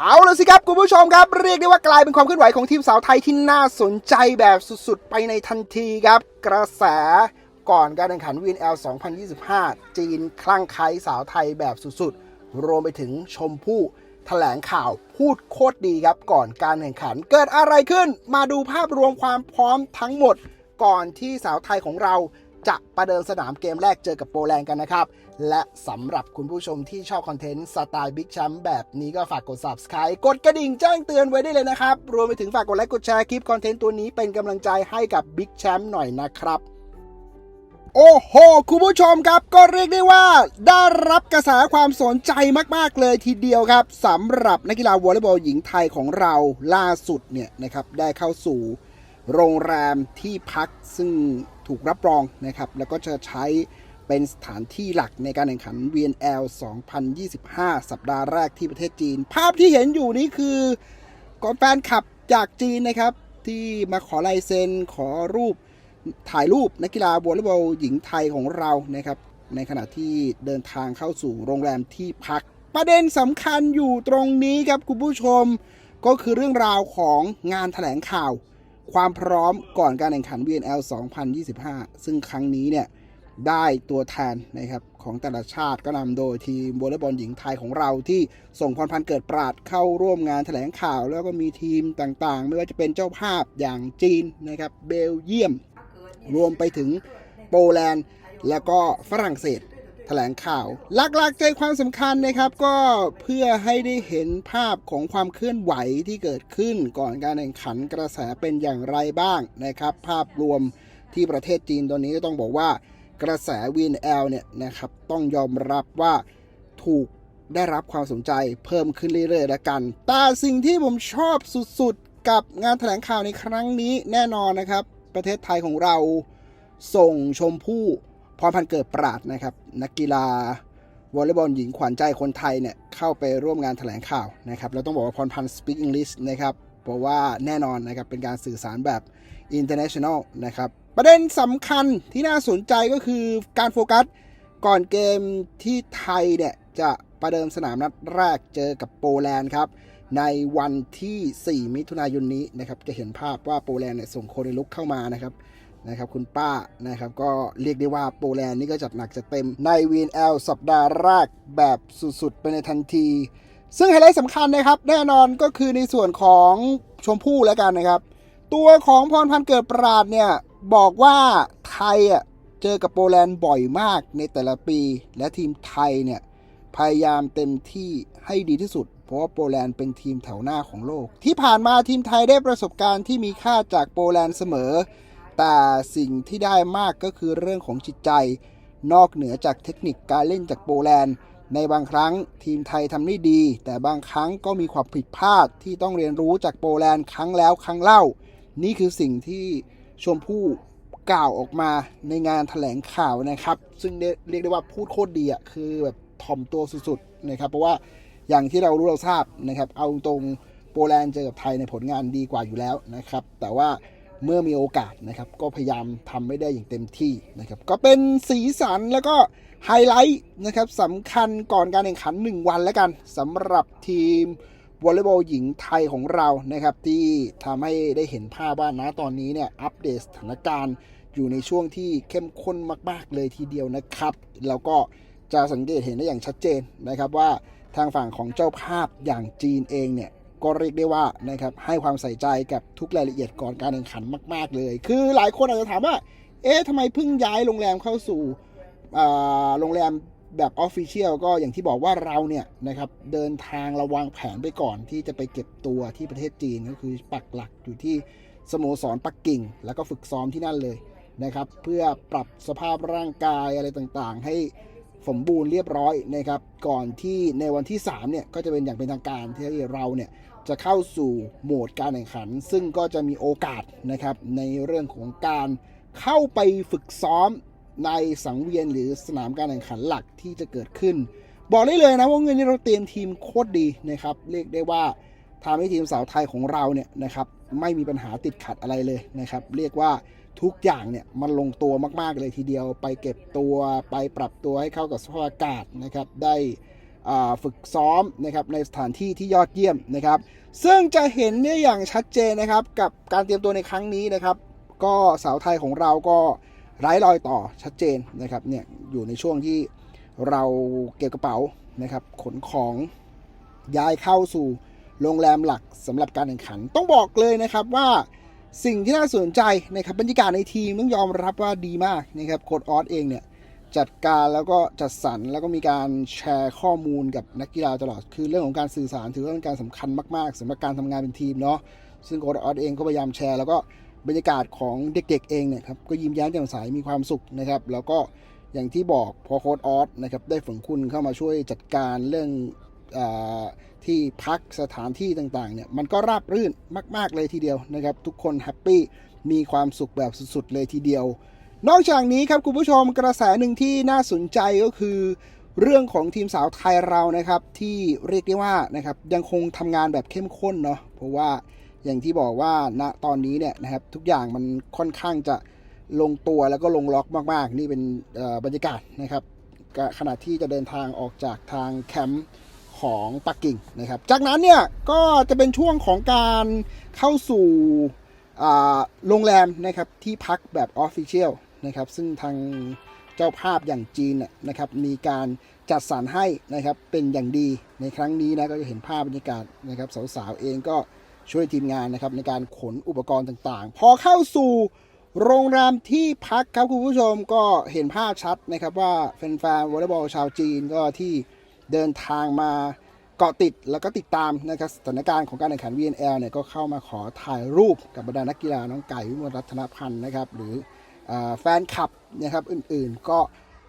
เอาละสิครับคุณผู้ชมครับ เรียกได้ว่ากลายเป็นความเคลื่อนไหวของทีมสาวไทยที่น่าสนใจแบบสุดๆ ไปในทันทีครับ กระแสก่อนการแข่งขันวีนแอล2025 จีนคลั่งไคล้สาวไทยแบบสุดๆ รวมไปถึงชมพู่แถลงข่าวพูดโคตรดีครับ ก่อนการแข่งขันเกิดอะไรขึ้น มาดูภาพรวมความพร้อมทั้งหมด ก่อนที่สาวไทยของเรา จะประเดิมสนามเกมแรกเจอกับโปแลนด์กันนะครับ และสำหรับคุณผู้ชมที่ชอบคอนเทนต์สไตล์บิ๊กแชมป์แบบนี้ก็ฝากกด subscribe กดกระดิ่งแจ้งเตือนไว้ได้เลยนะครับ รวมไปถึงฝากกดไลค์กดแชร์คลิปคอนเทนต์ตัวนี้เป็นกำลังใจให้กับบิ๊กแชมป์หน่อยนะครับโอ้โห คุณผู้ชมครับก็เรียกได้ว่าได้รับกระแสความสนใจมาก ๆ เลยทีเดียวครับสำหรับนักกีฬาวอลเลย์บอลหญิงไทยของเราล่าสุดเนี่ยนะครับได้เข้าสู่ โรงแรมที่พักซึ่งถูกรับรองนะครับ แล้วก็จะใช้เป็นสถานที่หลักในการแข่งขัน VNL 2025 สัปดาห์แรกที่ประเทศจีน ภาพที่เห็นอยู่นี้คือก็แฟนคลับจากจีนนะครับ ที่มาขอลายเซ็นขอรูปถ่ายรูปนักกีฬาวอลเลย์บอลหญิงไทยของเรานะครับ ในขณะที่เดินทางเข้าสู่โรงแรมที่พัก ประเด็นสำคัญอยู่ตรงนี้ครับคุณผู้ชม ก็คือเรื่องราวของงานแถลงข่าว ความพร้อมก่อนการแข่งขัน VNL 2025 ซึ่งครั้งนี้เนี่ยได้ตัวแทนนะครับของแต่ละชาติก็นำโดยทีมวอลเลย์บอลหญิงไทยของเราที่ส่งพรพันธ์เกิดปราดเข้าร่วมงานแถลงข่าว แล้วก็มีทีมต่างๆ ไม่ว่าจะเป็นเจ้าภาพอย่างจีนนะครับเบลเยียม รวมไปถึงโปแลนด์ แล้วก็ฝรั่งเศส แถลงข่าว หลักๆใจความสำคัญนะครับก็เพื่อให้ได้เห็นภาพของความเคลื่อนไหวที่เกิดขึ้นก่อนการแข่งขันกระแสเป็นอย่างไรบ้างนะครับ ภาพรวมที่ประเทศจีนตอนนี้ก็ต้องบอกว่ากระแสวีนแอลเนี่ยนะครับต้องยอมรับว่าถูกได้รับความสนใจเพิ่มขึ้นเรื่อยๆแล้วกัน แต่สิ่งที่ผมชอบสุดๆ กับงานแถลงข่าวในครั้งนี้แน่นอนนะครับ ประเทศไทยของเราส่งชมพู่ พรพันธ์เกิดปราดนะครับ นักกีฬาวอลเลย์บอลหญิงขวัญใจคนไทยเนี่ยเข้าไปร่วมงานแถลงข่าวนะครับแล้วต้องบอกว่าพรพันธ์ speak English นะครับเพราะว่าแน่นอนนะครับเป็นการสื่อสารแบบ international นะครับประเด็นสำคัญที่น่าสนใจก็คือการโฟกัสก่อนเกมที่ไทยเนี่ยจะประเดิมสนามนัดแรกเจอกับโปแลนด์ครับในวันที่ 4 มิถุนายนนี้นะครับจะเห็นภาพว่าโปแลนด์เนี่ยส่งโคเรลุกเข้ามานะครับ นะครับคุณป้านะครับก็เรียกได้ว่าโปแลนด์นี่ก็จัดหนักจะเต็มใน VNL สัปดาห์แรกแบบสุดๆ ไปในทันที ซึ่งไฮไลท์สำคัญนะครับ แน่นอนก็คือในส่วนของชมพู่แล้วกันนะครับ ตัวของพรพันธ์เกิดปราดเนี่ย บอกว่าไทยอะเจอกับโปแลนด์บ่อยมากในแต่ละปี และทีมไทยเนี่ย พยายามเต็มที่ให้ดีที่สุด เพราะว่าโปแลนด์เป็นทีมแถวหน้าของโลก ที่ผ่านมาทีมไทยได้ประสบการณ์ที่มีค่าจากโปแลนด์เสมอ แต่สิ่งที่ได้มากก็คือเรื่องของจิตใจ นอกเหนือจากเทคนิคการเล่นจากโปแลนด์ ในบางครั้งทีมไทยทำได้ดี แต่บางครั้งก็มีความผิดพลาดที่ต้องเรียนรู้จากโปแลนด์ครั้งแล้วครั้งเล่า นี่คือสิ่งที่ชมพู่กล่าวออกมาในงานแถลงข่าวนะครับ ซึ่งเรียกได้ว่าพูดโคตรดีอะคือแบบถ่อมตัวสุดๆนะครับ เพราะว่าอย่างที่เรารู้เราทราบนะครับ เอาตรงโปแลนด์เจอกับไทยในผลงานดีกว่าอยู่แล้วนะครับ แต่ว่า เมื่อมีโอกาสนะครับ ก็พยายามทำไม่ได้อย่างเต็มที่นะครับ ก็เป็นสีสันแล้วก็ไฮไลท์นะครับสำคัญก่อนการแข่งขัน 1 วันแล้วกันสำหรับทีมวอลเลย์บอลหญิงไทยของเรานะครับ ที่ทำให้ได้เห็นภาพว่านะตอนนี้เนี่ยอัปเดตสถานการณ์อยู่ในช่วงที่เข้มข้นมากๆเลยทีเดียวนะครับแล้วก็จะสังเกตเห็นได้อย่างชัดเจนนะครับว่าทางฝั่งของเจ้าภาพอย่างจีนเองเนี่ย ก็เรียกได้ว่านะครับให้ความใส่ใจกับทุกรายละเอียดก่อนการแข่งขันมาก ๆ เลย คือหลายคนอาจจะถามว่า เอ๊ะทำไมเพิ่งย้ายโรงแรมเข้าสู่อ่าโรงแรมแบบออฟฟิเชียลก็อย่างที่บอกว่าเราเนี่ยนะครับเดินทางระวางแผนไปก่อนที่จะไปเก็บตัวที่ประเทศจีนก็คือปักหลักอยู่ที่สโมสรปักกิ่ง แล้วก็ฝึกซ้อมที่นั่นเลยนะครับ เพื่อปรับสภาพร่างกายอะไรต่างๆ ให้สมบูรณ์เรียบร้อยนะครับ ก่อนที่ในวันที่ 3 เนี่ย ก็จะเป็นอย่างเป็นทางการที่เราเนี่ย จะเข้าสู่โหมดการแข่งขัน ซึ่งก็จะมีโอกาสนะครับในเรื่องของการเข้าไปฝึกซ้อมในสังเวียนหรือสนามการแข่งขันหลักที่จะเกิดขึ้น บอกได้เลยนะว่าเงินที่เราเตรียมทีมโคตรดีนะครับเรียกได้ว่าทำให้ทีมสาวไทยของเราเนี่ยนะครับไม่มีปัญหาติดขัดอะไรเลยนะครับเรียกว่าทุกอย่างเนี่ยมันลงตัวมาก ๆ เลยทีเดียว ไปเก็บตัวไปปรับตัวให้เข้ากับสภาพอากาศนะครับได้ ฝึกซ้อมนะครับในสถานที่ที่ยอดเยี่ยมนะครับ ซึ่งจะเห็นได้อย่างชัดเจนนะครับกับการเตรียมตัวในครั้งนี้นะครับ ก็สาวไทยของเราก็ไร้รอยต่อชัดเจนนะครับเนี่ยอยู่ในช่วงที่เราเก็บกระเป๋านะครับขนของย้ายเข้าสู่โรงแรมหลักสำหรับการแข่งขัน ต้องบอกเลยนะครับว่าสิ่งที่น่าสนใจนะครับบรรยากาศในทีมต้องยอมรับว่าดีมากนะครับโค้ดออสเองเนี่ย จัดการแล้วก็จัดสรรแล้วก็มีการแชร์ข้อมูลกับนักกีฬาตลอด คือเรื่องของการสื่อสารถือว่าเป็นการสำคัญมากๆสำหรับการทำงานเป็นทีมเนาะซึ่งโค้ดออสเองก็พยายามแชร์ แล้วก็บรรยากาศของเด็กๆเองเนี่ยครับก็ยิ้มแย้มแจ่มใสมีความสุขนะครับ แล้วก็อย่างที่บอกพอโค้ดออสนะครับได้ฝึกคุณเข้ามาช่วยจัดการเรื่องอที่พักสถานที่ต่างๆเนี่ยมันก็ราบรื่นมาก ๆเลยทีเดียวนะครับ ทุกคนแฮปปี้มีความสุขแบบสุดๆเลยทีเดียว นอกจากนี้ครับคุณผู้ชมกระแสหนึ่งที่น่าสนใจก็คือ เรื่องของทีมสาวไทยเรานะครับ ที่เรียกได้ว่านะครับยังคงทำงานแบบเข้มข้นเนาะเพราะว่าอย่างที่บอกว่าณตอนนี้เนี่ยนะครับทุกอย่างมันค่อนข้างจะลงตัวแล้วก็ลงล็อกมาก ๆ นี่เป็นบรรยากาศนะครับขณะที่จะเดินทางออกจากทางแคมป์ของปักกิ่งนะครับ จากนั้นเนี่ยก็จะเป็นช่วงของการเข้าสู่โรงแรมนะครับที่พักแบบออฟฟิเชียล นะครับ ซึ่งทางเจ้าภาพอย่างจีนนะครับ มีการจัดสรรให้นะครับเป็นอย่างดีในครั้งนี้นะก็จะเห็นภาพบรรยากาศนะครับสาวๆเองก็ช่วยทีมงานนะครับในการขนอุปกรณ์ต่างๆ พอเข้าสู่โรงแรมที่พักครับคุณผู้ชมก็เห็นภาพชัดนะครับว่าแฟนๆวอลเลย์บอลชาวจีนก็ที่เดินทางมาเกาะติดแล้วก็ติดตามนะครับสถานการณ์ของการแข่งขัน VNL เนี่ยก็เข้ามาขอถ่ายรูปกับบรรดานักกีฬาน้องไก่วิมลรัตนพันธ์นะครับหรือ แฟนคลับนะครับอื่นๆก็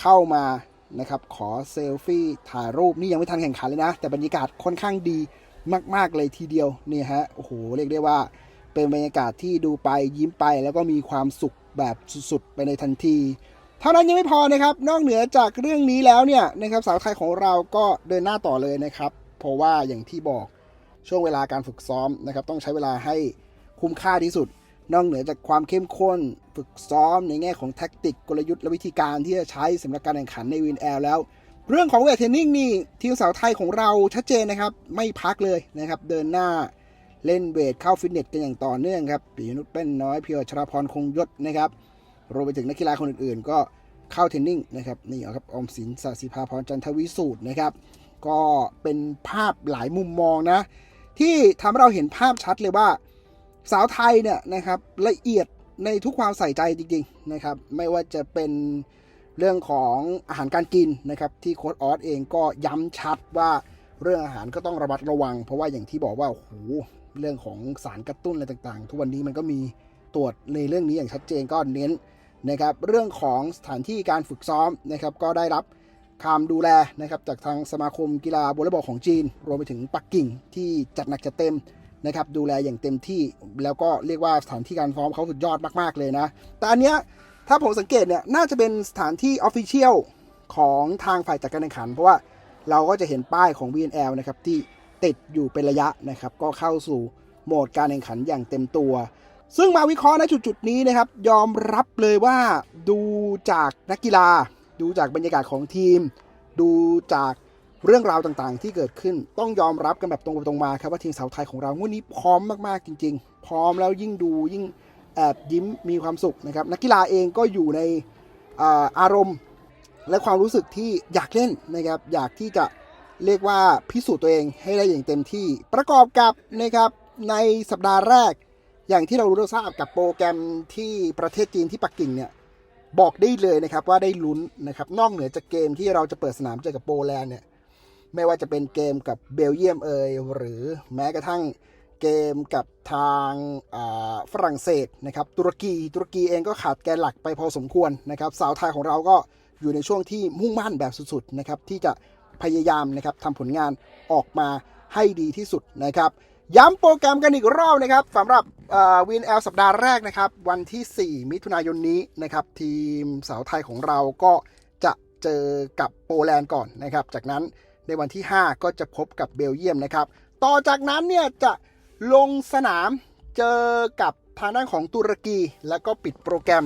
เข้ามานะครับขอเซลฟี่ถ่ายรูปนี่ยังไม่ทันแข่งขันเลยนะ แต่บรรยากาศค่อนข้างดีมาก ๆ เลยทีเดียวนี่ฮะโอ้โหเรียกได้ว่าเป็นบรรยากาศที่ดูไปยิ้มไปแล้วก็มีความสุขแบบสุด ๆ ไปในทันที เท่านั้นยังไม่พอนะครับ นอกเหนือจากเรื่องนี้แล้วเนี่ยนะครับสาวไทยของเราก็เดินหน้าต่อเลยนะครับ เพราะว่าอย่างที่บอกช่วงเวลาการฝึกซ้อมนะครับ ต้องใช้เวลาให้คุ้มค่าที่สุด นอกเหนือจากความเข้มข้น ฝึกซ้อมในแง่ของแท็กติกกลยุทธ์และวิธีการที่จะใช้สำหรับการแข่งขันในวินแอลแล้ว เรื่องของเวทเทรนนิ่งนี่ทีมสาวไทยของเราชัดเจนนะครับ ไม่พักเลยนะครับ เดินหน้าเล่นเวทเข้าฟิตเนสกันอย่างต่อเนื่องครับปีนุชเป็นน้อยเพียวชราพรคงยศนะครับรวมไปถึงนักกีฬาคนอื่นๆ ก็เข้าเทรนนิ่งนะครับนี่เอครับอมสินสศิภาพรจันทวิสูตรนะครับ ก็เป็นภาพหลายมุมมองนะ ที่ทำให้เราเห็นภาพชัดเลยว่า สาวไทยเนี่ยนะครับละเอียดในทุกความใส่ใจจริงๆนะครับไม่ว่าจะเป็นเรื่องของอาหารการกินนะครับที่โค้ดออสเองก็ย้ำชัดว่าเรื่องอาหารก็ต้องระมัดระวัง เพราะว่าอย่างที่บอกว่าโอ้โหเรื่องของสารกระตุ้นอะไรต่างๆ ทุกวันนี้มันก็มีตรวจในเรื่องนี้อย่างชัดเจนก็เน้นนะครับเรื่องของสถานที่การฝึกซ้อมนะครับก็ได้รับคำดูแลนะครับจากทางสมาคมกีฬาวอลเลย์บอลของจีน รวมไปถึงปักกิ่งที่จัดหนักจัดเต็ม นะครับดูแลอย่างเต็มที่แล้วก็เรียกว่าสถานที่การซ้อมเขาสุดยอดมากๆเลยนะ แต่อันเนี้ยถ้าผมสังเกตเนี่ยน่าจะเป็นสถานที่ออฟฟิเชียลของทางฝ่ายจัดการแข่งขัน เพราะว่าเราก็จะเห็นป้ายของ VNL นะครับที่ติดอยู่เป็นระยะนะครับ ก็เข้าสู่โหมดการแข่งขันอย่างเต็มตัว ซึ่งมาวิเคราะห์ในจุดนี้นะครับ ยอมรับเลยว่าดูจากนักกีฬา ดูจากบรรยากาศของทีม ดูจาก เรื่องราวต่างๆ ที่เกิดขึ้นต้องยอมรับกันแบบตรงไปตรงมาครับว่าทีมสาวไทยของเรางวดนี้พร้อมมากๆจริง ๆ พร้อมแล้วยิ่งดูยิ่งแอบยิ้มมีความสุขนะครับนักกีฬาเองก็อยู่ในอารมณ์และความรู้สึกที่อยากเล่นนะครับอยากที่จะเรียกว่าพิสูจน์ตัวเองให้ได้อย่างเต็มที่ ประกอบกับนะครับในสัปดาห์แรก อย่างที่เรารู้เราทราบกับโปรแกรมที่ประเทศจีนที่ปักกิ่งเนี่ยบอกได้เลยนะครับว่าได้ลุ้นนะครับนอกเหนือจากเกมที่เราจะเปิดสนามเจอกับโปแลนด์เนี่ย ไม่ว่าจะเป็นเกมกับเบลเยียมเอยหรือแม้กระทั่งเกมกับทางฝรั่งเศสนะครับตุรกีตุรกีเองก็ขาดแกนหลักไปพอสมควรนะครับสาวไทยของเราก็อยู่ในช่วงที่มุ่งมั่นแบบสุดๆนะครับที่จะพยายามนะครับทำผลงานออกมาให้ดีที่สุดนะครับย้ำโปรแกรมกันอีกรอบนะครับสำหรับวินแอลสัปดาห์แรกนะครับ วันที่ 4 มิถุนายนนี้นะครับ ทีมสาวไทยของเราก็จะเจอกับโปแลนด์ก่อนนะครับ จากนั้น ในวันที่ 5 ก็จะพบกับเบลเยียมนะครับ ต่อจากนั้นเนี่ยจะลงสนามเจอกับทางด้านของตุรกี แล้วก็ปิดโปรแกรม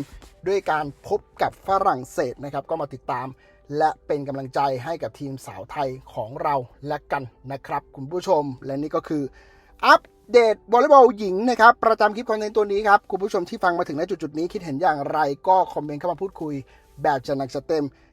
ด้วยการพบกับฝรั่งเศสนะครับ ก็มาติดตาม และเป็นกำลังใจให้กับทีมสาวไทยของเราและกันนะครับ คุณผู้ชม และนี่ก็คืออัปเดตวอลเลย์บอลหญิงนะครับ ประจำคลิปคอนเทนต์ตัวนี้ครับ คุณผู้ชมที่ฟังมาถึงณจุดๆนี้คิดเห็นอย่างไร ก็คอมเมนต์เข้ามาพูดคุยแบบจะหนักจะเต็ม